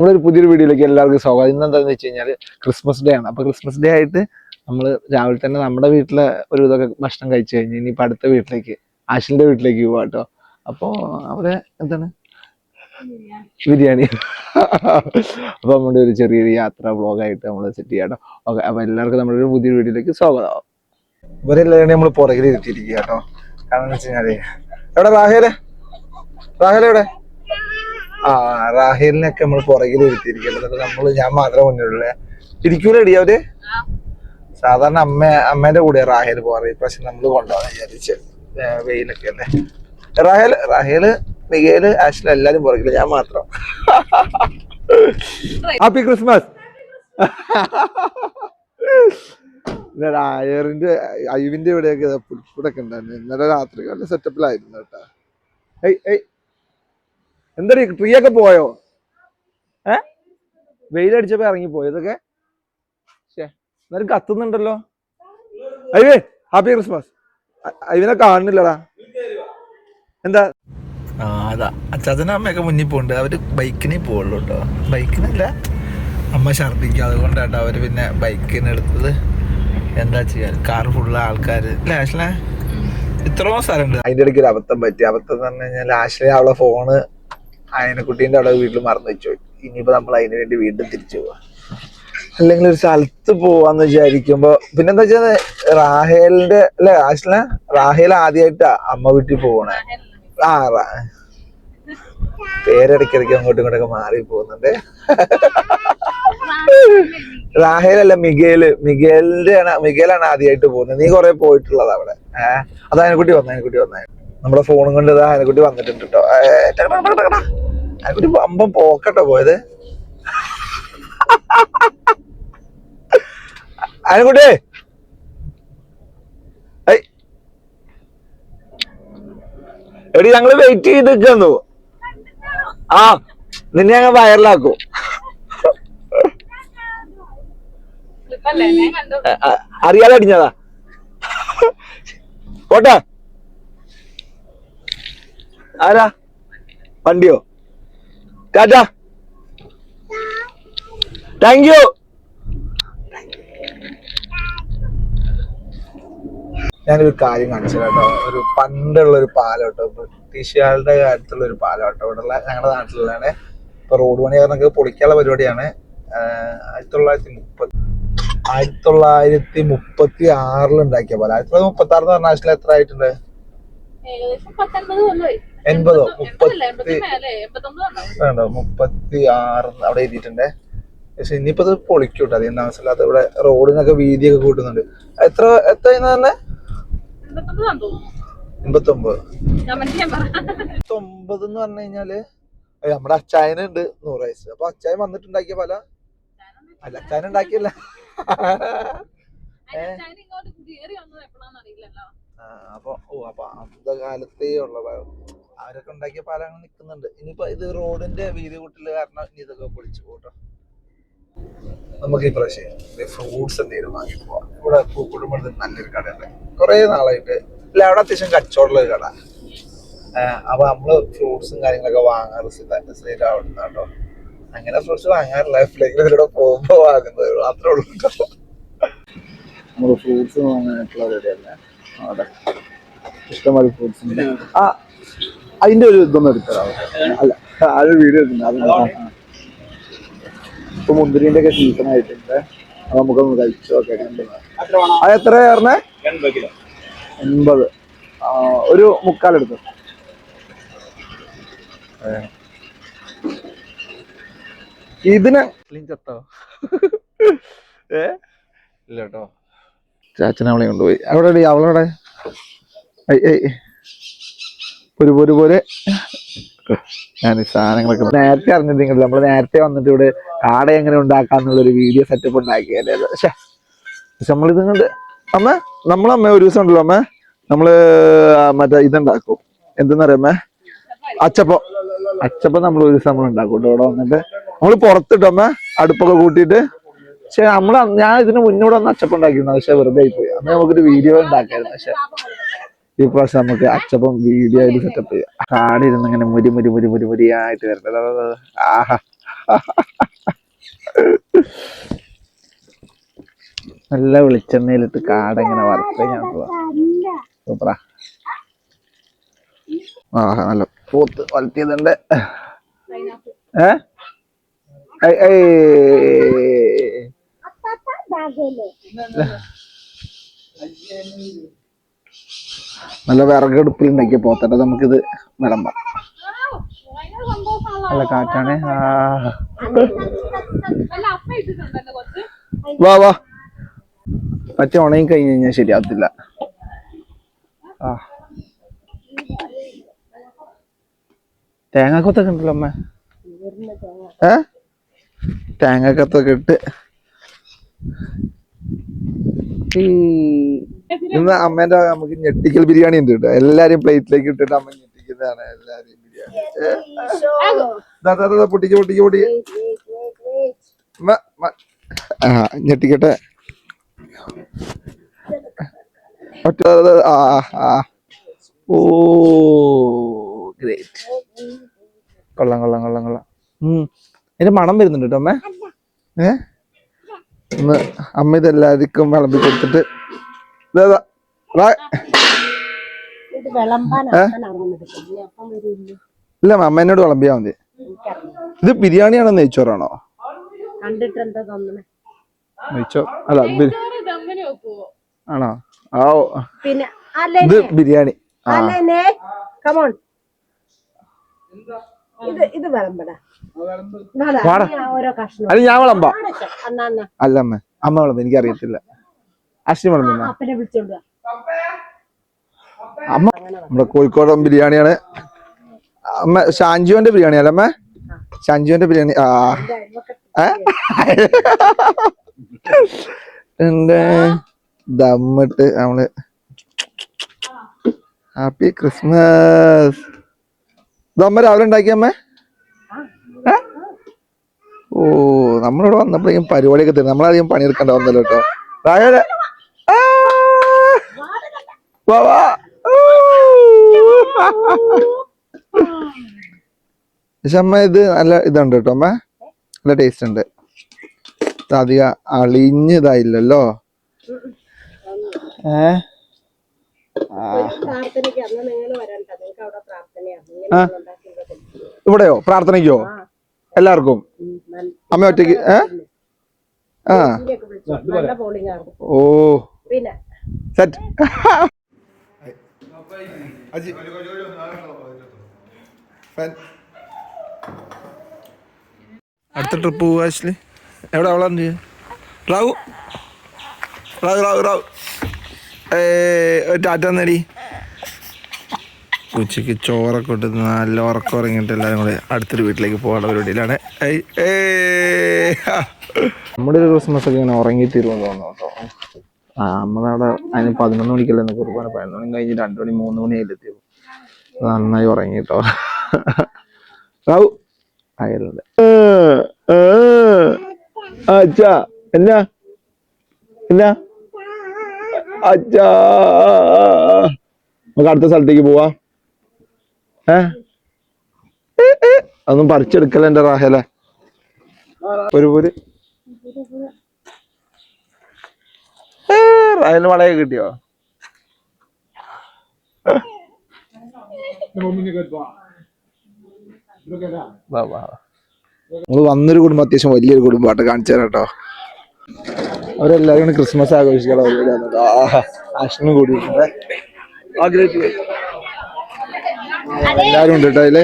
നമ്മളൊരു പുതിയൊരു വീഡിയോയിലേക്ക് എല്ലാവർക്കും സ്വാഗതം. ഇന്ന് എന്താണെന്ന് വെച്ച് കഴിഞ്ഞാൽ ക്രിസ്മസ് ഡേ ആണ്. അപ്പോൾ ക്രിസ്മസ് ഡേ ആയിട്ട് നമ്മൾ രാവിലെ തന്നെ നമ്മുടെ വീട്ടിലെ ഒരു ഇതൊക്കെ ഭക്ഷണം കഴിച്ചു കഴിഞ്ഞ് ഇനിയിപ്പോൾ അടുത്ത വീട്ടിലേക്ക് ആഷിന്റെ വീട്ടിലേക്ക് പോവാ കേട്ടോ അപ്പോൾ അവിടെ എന്താണ്? ബിരിയാണി. അപ്പോൾ നമ്മുടെ ഒരു ചെറിയൊരു യാത്ര ബ്ലോഗായിട്ട് നമ്മൾ സെറ്റ് ചെയ്യാം കേട്ടോ ഓക്കെ അപ്പൊ എല്ലാവർക്കും നമ്മുടെ ഒരു പുതിയൊരു വീഡിയോയിലേക്ക് സ്വാഗതം. ഇവരെല്ലാവരും നമ്മൾ പുറകിൽ ഇരുത്തിയിരിക്കുക കേട്ടോ കാരണം എന്ന് വെച്ച് കഴിഞ്ഞാൽ എവിടെ റാഹേൽ? റാഹേൽ എവിടെ? ആ റാഹേലിനൊക്കെ നമ്മൾ പുറകിൽ ഇരുത്തിയിരിക്കുന്നത് നമ്മൾ ഞാൻ മാത്രമേ മുന്നിലുള്ള. ഇരിക്കൂലടി അവർ? സാധാരണ അമ്മ അമ്മേന്റെ കൂടെ റാഹേൽ പോവാറ് പക്ഷെ നമ്മൾ കൊണ്ടുപോകാൻ വിചാരിച്ച് വെയിലൊക്കെ അല്ലേ? റാഹേൽ റാഹേൽ മികേൽ ആശ്ല എല്ലാരും പുറകിൽ. ഞാൻ മാത്രം. ഹാപ്പി ക്രിസ്മസ് അയറിന്റെ അയ്യവിന്റെ ഇവിടെയൊക്കെ പുൽക്കൂടൊക്കെ ഉണ്ടായിരുന്നു. ഇന്നലെ രാത്രി നല്ല സെറ്റപ്പിലായിരുന്നു കേട്ടാ. ഏയ് ഏയ്. എന്താടി ട്രീ ഒക്കെ പോയോ? ഏ? വെയിലടിച്ചപ്പോ ഇറങ്ങിപ്പോയോ? ഇതൊക്കെ? എന്നാലും കത്തുന്നുണ്ടല്ലോ. അയ്യേ ഹാപ്പി ക്രിസ്മസ്. അതിനെ കാണുന്നില്ലടാ. എന്താ? ആ അതാ. അച്ചാച്ചനും അമ്മയൊക്കെ മുന്നിൽ പോകുന്നുണ്ട് അവർ ബൈക്കിനെ പോവുള്ളൂ കേട്ടോ. ബൈക്കിനല്ല. അമ്മ ഛർദിക്കുക അതുകൊണ്ടാട്ടോ അവർ പിന്നെ ബൈക്കിനെടുത്തത് എന്താ ചെയ്യാ? കാർ ഫുള്ള് ആൾക്കാർ ലാഷിലെ ഇത്രയും സ്ഥലമുണ്ട്. അതിന്റെ ഇടയ്ക്ക് ഒരു അബദ്ധം പറ്റി. അബദ്ധം എന്ന് പറഞ്ഞു കഴിഞ്ഞാൽ ലാഷിലെ അവളെ ഫോണ് അയനക്കുട്ടീന്റെ അവിടെ വീട്ടിൽ മറന്നു വെച്ചു ഇനിയിപ്പോ നമ്മൾ അതിന് വേണ്ടി വീണ്ടും തിരിച്ചു പോവാ. അല്ലെങ്കിൽ ഒരു സ്ഥലത്ത് പോവാന്ന് വിചാരിക്കുമ്പോ പിന്നെന്താ വെച്ചാൽ റാഹേലിന്റെ അല്ലെ ആശ്ല റാഹേൽ ആദ്യമായിട്ടാ അമ്മ വീട്ടിൽ പോകണേ ആ പേരിടയ്ക്കിടയ്ക്ക് അങ്ങോട്ടും ഇങ്ങോട്ടൊക്കെ മാറി പോകുന്നുണ്ട്. റാഹേലല്ല മിഗേൽ. മിഗേലിന്റെ ആണ് മിഗേലാണ് ആദ്യമായിട്ട് പോകുന്നത്. നീ കൊറേ പോയിട്ടുള്ളത് അവിടെ. ഏഹ് അത് അതിനെക്കുട്ടി വന്നു അതിനെക്കുട്ടി വന്നു. നമ്മുടെ ഫോണും കൊണ്ട് ഇതാ അതിനെക്കുട്ടി വന്നിട്ടുണ്ട് കേട്ടോ അതിനെക്കുട്ടി അമ്പം പോക്കട്ടോ പോയത്. അതിനെക്കുട്ടി ഏയ്. എടി ഞങ്ങൾ വെയിറ്റ് ചെയ്ത് നിൽക്കുന്നു ആ നിന്നെ ഞങ്ങൾ വയറിലാക്കും അറിയാതെ അടിഞ്ഞതാ. പോട്ടെ ആരാ? വണ്ടിയോ? ടാറ്റ താങ്ക് യു ഞാനൊരു കാര്യം കാണിച്ചു കേട്ടോ. ഒരു പണ്ടുള്ള ഒരു പാലോട്ടോ ബ്രിട്ടീഷുകാരുടെ കാലത്തുള്ള ഒരു പാലോട്ടോ ഇവിടെ ഉള്ള ഞങ്ങളുടെ നാട്ടിലുള്ളതാണ്. ഇപ്പൊ റോഡ് പണി കാരണം പൊളിക്കാനുള്ള പരിപാടിയാണ്. ആയിരത്തി തൊള്ളായിരത്തി മുപ്പത്തി ആയിരത്തി തൊള്ളായിരത്തി മുപ്പത്തി ആറിൽ ഉണ്ടാക്കിയ പോലെ. ആയിരത്തി തൊള്ളായിരത്തി മുപ്പത്തി ആറ് എന്ന് പറഞ്ഞാൽ എത്ര ആയിട്ടുണ്ട്? ഏകദേശം പത്തൊൻപത് കൊല്ലമായി എൺപതോ? മുപ്പത്തി വേണ്ട എൺപത്തൊമ്പത് മുപ്പത്തി ആറ് അവിടെ എഴുതിയിട്ടുണ്ട്. പക്ഷെ ഇനിയിപ്പോ ഇത് പൊളിക്കൂട്ടോ. അധികം മനസ്സിലാത്ത ഇവിടെ റോഡിനൊക്കെ വീതിയൊക്കെ കൂട്ടുന്നുണ്ട്. എത്ര എത്ര തന്നെ എൺപത്തൊമ്പതാന്ന് തോന്നുന്നു. എൺപത്തി ഒമ്പത് ഞാൻ മനസ്സിലാൻ പറ ഒമ്പത് എന്ന് പറഞ്ഞു കഴിഞ്ഞാൽ നമ്മുടെ അച്ചായന ഉണ്ട് നൂറ് വയസ്സ്. അപ്പൊ അച്ചായൻ വന്നിട്ടുണ്ടാക്കിയ പല? അല്ല അച്ചായൻ ഉണ്ടാക്കിയല്ല. അതിന് ഇങ്ങോട്ട് കയറി വന്നത് എപ്പോഴാന്ന് അറിയില്ലല്ലോ ആ, അപ്പൊ ഓ അപ്പൊ അന്ത കാലത്തേ ഉള്ള. അവരൊക്കെ ഉണ്ടാക്കിയ പാലങ്ങൾ നിൽക്കുന്നുണ്ട്. ഇനിയിപ്പോ ഇത് റോഡിന്റെ വീതി കൂട്ടൽ കാരണം ഇനി ഇതൊക്കെ പൊളിച്ചു പോട്ടോ. നമുക്ക് ഈ പ്രാവശ്യം ഫ്രൂട്ട്സ് എന്തെങ്കിലും വാങ്ങി പോവാം. ഇവിടെ പൂക്കുടുമ്പോൾ നല്ലൊരു കടയുണ്ട്. കുറെ നാളായിട്ട്. അല്ല അവിടെ അത്യാവശ്യം കച്ചവടമുള്ള ഒരു കട. അപ്പൊ നമ്മൾ ഫ്രൂട്ട്സും കാര്യങ്ങളൊക്കെ വാങ്ങാറ് സ്ഥിരം അവിടെ നിന്നാട്ടോ അങ്ങനെ ഫ്രൂട്ട്സ് വാങ്ങാറില്ല. എപ്പോഴെങ്കിലും ഇതിലൂടെ വാങ്ങുന്നത് മാത്രമേ ഉള്ളൂ നമ്മൾ ഫ്രൂട്ട്സ് വാങ്ങാനായിട്ടുള്ള ഇഷ്ടംപോലെ ഫ്രൂട്ട്സ് ഉണ്ട്. ആ അതിന്റെ ഒരു ഇതൊന്നും എടുത്തരാം. അല്ല ആ ഒരു വീഡിയോ എടുക്കുന്നത് അത്. ഇപ്പൊ മുന്തിരിന്റെ ഒക്കെ സീസൺ ആയിട്ടുണ്ട്. അത് നമുക്കൊന്ന് കഴിച്ചു നോക്കാം. അത് എത്ര പറഞ്ഞേ? എൺപത്. ഒരു ഒരു മുക്കാലെടുത്തു ഇതിന് ചത്തോ ഏ? ഇല്ല കേട്ടോ ചാച്ചൻ അവളെ കൊണ്ടുപോയി. അവിടെ അവളവിടെ. ഒരു പോലെ പോലെ ഞാൻ ഈ സാധനങ്ങളൊക്കെ നേരത്തെ അറിഞ്ഞിരുന്നെങ്കിൽ നമ്മൾ നേരത്തെ വന്നിട്ട് ഇവിടെ കാട എങ്ങനെ ഉണ്ടാക്കാന്നുള്ളൊരു വീഡിയോ സെറ്റപ്പ് ഉണ്ടാക്കിയല്ലേ പക്ഷേ പക്ഷെ നമ്മളിത് കൊണ്ട് അമ്മ നമ്മളമ്മ ഒരു ദിവസം ഉണ്ടല്ലോ അമ്മ. നമ്മൾ മറ്റേ ഇതുണ്ടാക്കും. എന്തെന്ന് അറിയാമേ അച്ചപ്പം. അച്ചപ്പം നമ്മൾ ഒരു ദിവസം നമ്മൾ ഉണ്ടാക്കും ഇവിടെ വന്നിട്ട് നമ്മൾ പുറത്തിട്ടോ അമ്മ? അടുപ്പൊക്കെ കൂട്ടിയിട്ട് പക്ഷെ നമ്മൾ ഞാൻ ഇതിന് മുന്നോട്ട് വന്ന് അച്ചപ്പം ഉണ്ടാക്കിയിരുന്നു പക്ഷെ വെറുതെ ആയിപ്പോയി പോയി. അന്ന് നമുക്കൊരു വീഡിയോ ഉണ്ടാക്കായിരുന്നു പക്ഷെ ഈ പ്രാവശ്യം നമുക്ക് അച്ചപ്പം വീഡിയോ ആയിട്ട് സെറ്റപ്പ് ചെയ്യാം. കാടിരുന്ന് ഇങ്ങനെ മുരി മുരി മുരി മുരി മുരിയായിട്ട് വരട്ടെ ആഹാ. നല്ല വെളിച്ചെണ്ണയിലിട്ട് കാട ഇങ്ങനെ വറുത്ത് ഞാൻ സൂപ്പറാ. ആ നല്ല പോത്ത് വളർത്തിയതുണ്ട് ഏ? ഐ. നല്ല വിറകെടുപ്പിൽ ഉണ്ടാക്കിയ പോത്തട്ടെ നമുക്കിത് വിളമ്പാം നല്ല കാറ്റാണ്. വാ വാ. പച്ച ഉണങ്ങി കഴിഞ്ഞ് കഴിഞ്ഞാൽ ശരിയാവത്തില്ല. ആ. തേങ്ങാക്കൊത്തൊക്കെ ഉണ്ടല്ലോ അമ്മ. ഏ? തേങ്ങാക്കൊത്തൊക്കെ ഇട്ട് ഇന്ന് അമ്മേന്റെ നമുക്ക് ഞെട്ടിക്കൽ ബിരിയാണി ഉണ്ട് കേട്ടോ. എല്ലാരും പ്ലേറ്റിലേക്ക് ഇട്ടിട്ട് അമ്മ ഞെട്ടിക്കുന്നതാണ് എല്ലാരും ബിരിയാണി. പൊട്ടിക്ക് പൊട്ടിക്ക് പൊട്ടിക്ക്. ആ ഞെട്ടിക്കട്ടെ. ഒറ്റ ആ ആ ഓ ഗ്രേറ്റ് കൊള്ളാം കൊള്ളാം കൊള്ളാം കൊള്ളാം. ഉം. അതിന്റെ മണം വരുന്നുണ്ട് കേട്ടോ അമ്മ. ഏ? ഒന്ന് അമ്മ ഇതെല്ലാവർക്കും വിളമ്പി കൊടുത്തിട്ട് ഇല്ല അമ്മ എന്നോട് വിളമ്പിയാ മതി. ഇത് ബിരിയാണിയാണോ നെയ്ച്ചോറാണോ? നെയ്ച്ചോർ അല്ല ആണോ? ആ ഇത് ബിരിയാണി. ഇത് ഇത് വിളമ്പടാ. വാടാ, അത് ഞാൻ വിളമ്പാ. അല്ല അമ്മ അമ്മ വിളമ്പ എനിക്കറിയത്തില്ല അശ്വിനി വിളമ്പുന്ന. അപ്പനെ വിളിച്ചോണ്ട് വാ. അമ്മ നമ്മുടെ കോഴിക്കോട് ബിരിയാണിയാണ്. അമ്മ ഷാൻജുവിന്റെ ബിരിയാണി അല്ല അമ്മ ഷാൻജുവിന്റെ ബിരിയാണി ആ? ദമ്മിട്ട് നമ്മൾ ഹാപ്പി ക്രിസ്മസ്. ദമ്മ രാവിലെ ഉണ്ടാക്കിയ അമ്മ? ഏ? ഓ നമ്മളിവിടെ വന്നപ്പോഴേക്കും പരിപാടിയൊക്കെ തരും നമ്മളധികം പണിയെടുക്കേണ്ട വന്നല്ലോ കേട്ടോ. ഊ. പക്ഷെ അമ്മ ഇത് നല്ല ഇതുണ്ട് കേട്ടോ അമ്മ. നല്ല ടേസ്റ്റ് ഉണ്ട്. അധികം അളിഞ്ഞതായില്ലല്ലോ. ഏ? ഇവിടെയോ? പ്രാർത്ഥനയ്ക്കോ? എല്ലാവർക്കും? അമ്മ ഒറ്റയ്ക്ക് ഏ? ആ. നല്ല പോളിംഗ് ആണ് ഓ സെറ്റ് അടുത്ത ട്രിപ്പ് പോവാ ആക്ച്വലി എവിടെ അവളെ റാവു. റാവു റാവു റാവു. ഏ ടാറ്റ നേടി ഉച്ചയ്ക്ക് ചോറൊക്കെ ഇട്ട് നല്ല ഉറക്കം ഉറങ്ങിയിട്ട് എല്ലാവരും കൂടെ അടുത്തൊരു വീട്ടിലേക്ക് പോകാനുള്ള പരിപാടിയിലാണ്. നമ്മുടെ ഒരു ക്രിസ്മസ് ഒക്കെ ഇങ്ങനെ ഉറങ്ങി തീരുമെന്ന് തോന്നുന്നു കേട്ടോ. ആ നമ്മളവിടെ അതിന് പതിനൊന്ന് മണിക്കല്ലേ എന്ന് കുർബാന. പതിനൊന്ന് മണി കഴിഞ്ഞ് രണ്ട് മണി മൂന്ന് മണി ആയില്ലെത്തിയോ നന്നായി ഉറങ്ങി കേട്ടോ റാവു അയലുണ്ട് അച്ഛാ എന്നാ? എന്നാ? അച്ഛാ. നമുക്ക് അടുത്ത സ്ഥലത്തേക്ക് പോവാ. അതൊന്നും പറിച്ചെടുക്കല എന്റെ റാഹല? ഒരു പോര്. റാഹലിന് വളയൊക്കെ കിട്ടിയോ. നമ്മൾ വന്നൊരു കുടുംബം അത്യാവശ്യം വലിയൊരു കുടുംബമായിട്ട് കാണിച്ചു തരാം കേട്ടോ. അവരെല്ലാരും ക്രിസ്മസ് ആഘോഷിക്കാൻ ആഹാ, കൂടിയിട്ടുണ്ട് ആ ഗ്രേറ്റ് എല്ലാരും ഉണ്ട് കേട്ടോ അതിൽ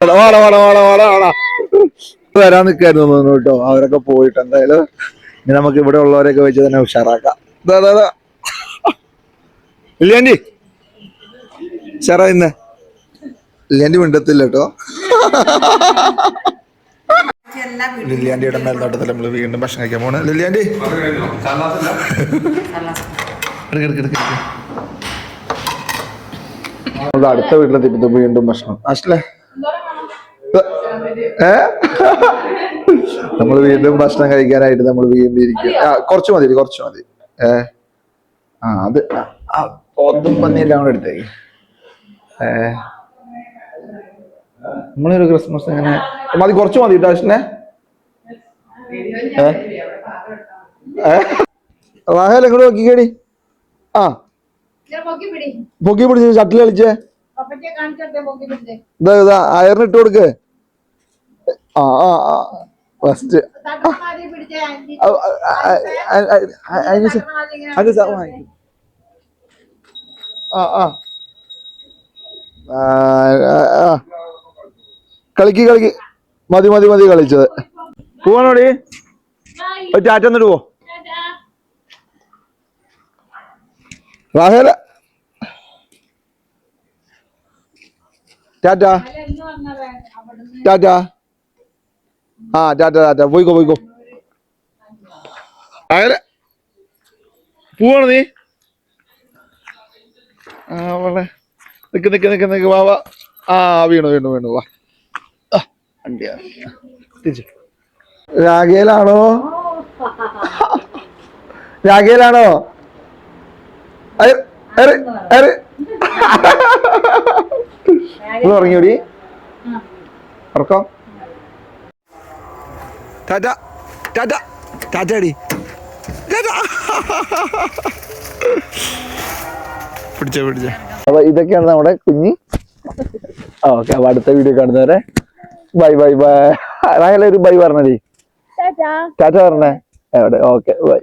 വാടാ, വാടാ, വാടാ, വാടാ, വാടാ, വാടാ. വരാൻ നിൽക്കായിരുന്നു തോന്നുന്നു കേട്ടോ. അവരൊക്കെ പോയിട്ട് എന്തായാലും ഇനി നമുക്ക് ഇവിടെ ഉള്ളവരെയൊക്കെ വെച്ച് തന്നെ ഉഷാറാക്കാം. ഇല്ലേണ്ടി ഉഷാറാ ഇന്ന്. ഇല്ലാണ്ടി മിണ്ടത്തില്ല കേട്ടോ. ലില്ലിയാണ്ടിയുടെ മേൽനോട്ടത്തിൽ നമ്മൾ വീണ്ടും ഭക്ഷണം കഴിക്കാൻ പോണ്. എടുക്ക്. നമ്മുടെ അടുത്ത വീട്ടിലെത്തിയപ്പോ വീണ്ടും ഭക്ഷണം. അശ്ലേ ഏ? നമ്മൾ വീണ്ടും ഭക്ഷണം കഴിക്കാനായിട്ട് നമ്മൾ വീണ്ടും ഇരിക്കും. കുറച്ച് മതി കുറച്ച് മതി. ഏ? ആ അത് ഒന്നും പോത്തും പന്നിയെല്ലാം കൂടെ എടുത്തേക്ക് ഏ? നമ്മളൊരു ക്രിസ്മസ് അങ്ങനെ മതി കുറച്ച് മതി കേട്ടോ റാഹേൽ എങ്ങോട്ട് നോക്കിക്കേടി ആ പൊക്കി പിടി പൊക്കി പിടിച്ച് ഷട്ടിൽ കളിച്ചേ ഇതാ ഇതാ അയറിന് ഇട്ട് കൊടുക്ക് ആ ആ ആ ഫസ്റ്റ്. കളിക്ക് കളിക്ക് മതി മതി മതി കളിച്ചത് പോവാണോടി ടാറ്റ എന്നിട്ട് പോ. റാഹേല ടാറ്റ ടാറ്റ ആ ടാറ്റ ടാറ്റ പോയിക്കോ പോയിക്കോ. റാഹേല പോവാണ് നീ? ആ വളരെ നിക്ക് നിക്ക് നിക്ക് നിക്ക്. വാ വാ. ആ വീണു വീണു വീണു. വാ. ആ, വണ്ടിയാ. തിരിച്ചു. രാഗേലാണോ. നീ ഉറങ്ങിയോടി. ഉറക്കം. ടാറ്റ ടാറ്റ ടാറ്റ അടി ടാറ്റ. പിടിച്ചോ പിടിച്ചോ. അപ്പൊ ഇതൊക്കെയാണ് നമ്മുടെ കുഞ്ഞി. ഓക്കെ അപ്പൊ അടുത്ത വീഡിയോ കാണുന്നവരെ ബൈ ബൈ ബൈ. ഒരു ബൈ പറഞ്ഞടി. ടാറ്റ. പറഞ്ഞേ. എവിടെ? Okay bye.